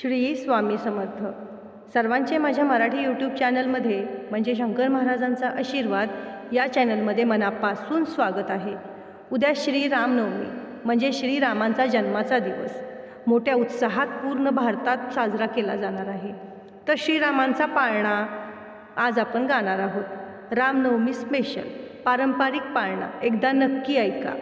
श्री स्वामी समर्थ. सर्वांचे माझ्या मराठी यूट्यूब चॅनलमध्ये म्हणजे शंकर महाराजांचा आशीर्वाद या चॅनलमध्ये मनापासून स्वागत आहे. उद्या श्रीरामनवमी म्हणजे श्रीरामांचा जन्माचा दिवस. मोठ्या उत्साहात पूर्ण भारतात साजरा केला जाणार आहे. तर श्रीरामांचा पाळणा आज आपण गाणार आहोत. रामनवमी स्पेशल पारंपरिक पाळणा एकदा नक्की ऐका.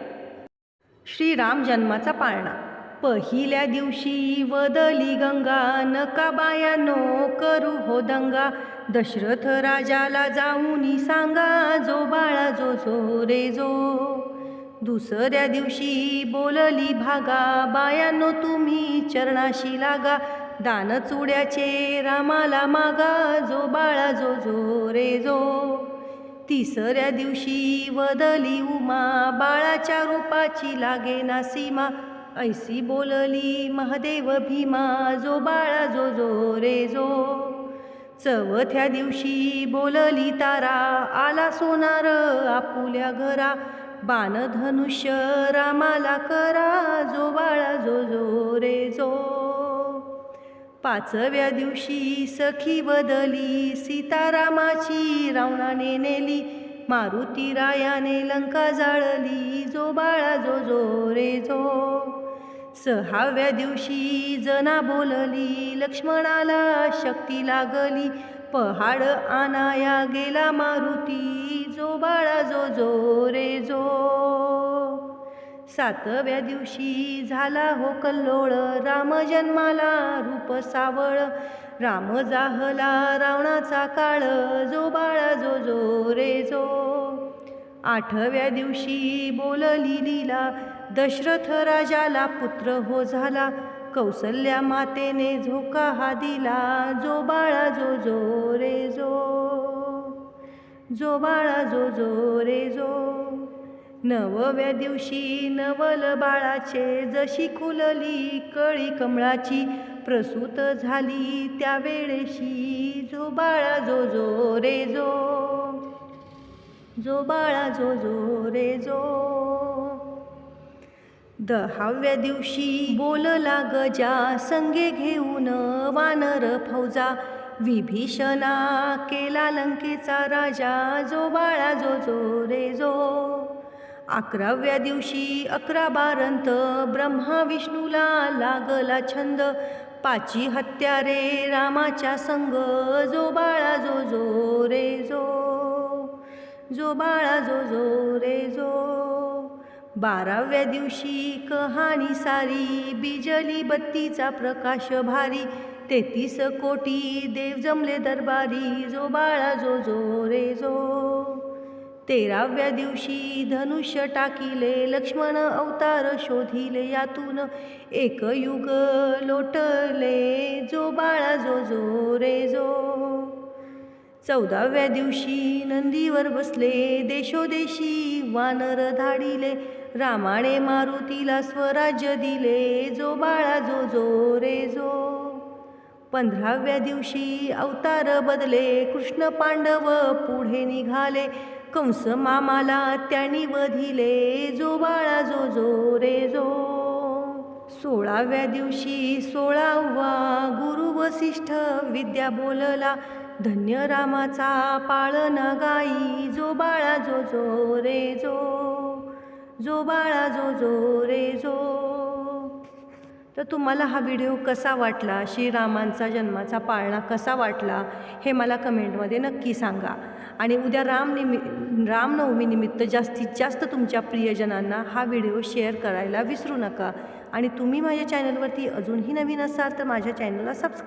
श्रीराम जन्माचा पाळणा. पहिल्या दिवशी वदली गंगा नका बायानो करू हो दंगा. दशरथ राजाला जाऊनी सांगा जो बाळा जो जो रे जो. दुसऱ्या दिवशी बोलली भागा बायानो तुम्ही चरणाशी लागा. दान चुड्याचे रामाला मागा जो बाळा जो जो रे जो. तिसऱ्या दिवशी वदली उमा बाळाच्या रूपाची लागे ना सीमा. ऐसी बोलली महादेव भीमा जो बाळा जो जो रे जो. चवथ्या दिवशी बोलली तारा आला सोनार आपुल्या घरा बाण धनुष्य रामाला करा जो बाळा जो जो रे जो. पाचव्या दिवशी सखी बदली सीतारामाची रावणाने नेली मारुती रायाने लंका जाळली जो बाळा जो जो रे जो. सहाव्या दिवशी जना बोलली लक्ष्मणाला शक्ती लागली. पहाड आनाया गेला मारुती जो बाळा जो जो रे जो. सातव्या दिवशी झाला हो कल्लोळ राम जन्माला रूप सावळ. राम जाहला रावणाचा काळ जो बाळा जो जो रे जो. आठव्या दिवशी बोलली लीला दशरथ राजाला पुत्र हो झाला. कौसल्या मातेने झोका हा दिला. जो बाळा जो जो रे जो. जो बाळा जो जो रे जो. नवव्या दिवशी नवल बाळाचे जशी खुलली कळी कमळाची प्रसूत झाली. त्या वेळेशी जो बाळा जो जो रे जो. जो बाळा जो जो रे जो. दहाव्या दिवशी बोलला गजा संगे घेऊन वानर फौजा. विभीषणा केला लंकेचा राजा जो बाळा जो जो रे जो. अकराव्या दिवशी अकरा बारंत ब्रह्मा विष्णूला लागला छंद. पाची हत्या रे रामाच्या संग जो बाळा जो जो रे जो. जो बाळा जो जो रे जो. बाराव्या दिवशी कहाणी सारी बिजली बत्तीचा प्रकाश भारी. तेहतीस कोटी देव जमले दरबारी जो बाळा जो जो रे जो. तेराव्या दिवशी धनुष्य टाकिले लक्ष्मण अवतार शोधिले यातून. एक युग लोटले जो बाळा जो जो रे जो. चौदाव्या दिवशी नंदीवर बसले देशोदेशी वानर धाडिले. रामाने मारुतीला स्वराज्य दिले जो बाळा जो जो रे जो. पंधराव्या दिवशी अवतार बदले कृष्ण पांडव पुढे निघाले. कंस मामाला त्यांनी वधिले जो बाळा जो जो रे जो. सोळाव्या दिवशी सोळावा गुरु वसिष्ठ विद्या बोलला धन्य रामाचा पाळणा गाई जो बाळा जो जो रे जो. जो बाळा जो जो रे जो. तर तुम्हाला हा व्हिडिओ कसा वाटला? श्रीरामांचा जन्माचा पाळणा कसा वाटला? हे मला कमेंटमध्ये नक्की सांगा. आणि उद्या रामनिमि रामनवमीनिमित्त जास्तीत जास्त तुमच्या प्रियजनांना हा व्हिडिओ शेअर करायला विसरू नका. आणि तुम्ही माझ्या चॅनलवरती अजूनही नवीन असाल तर माझ्या चॅनलला सबस्क्राईब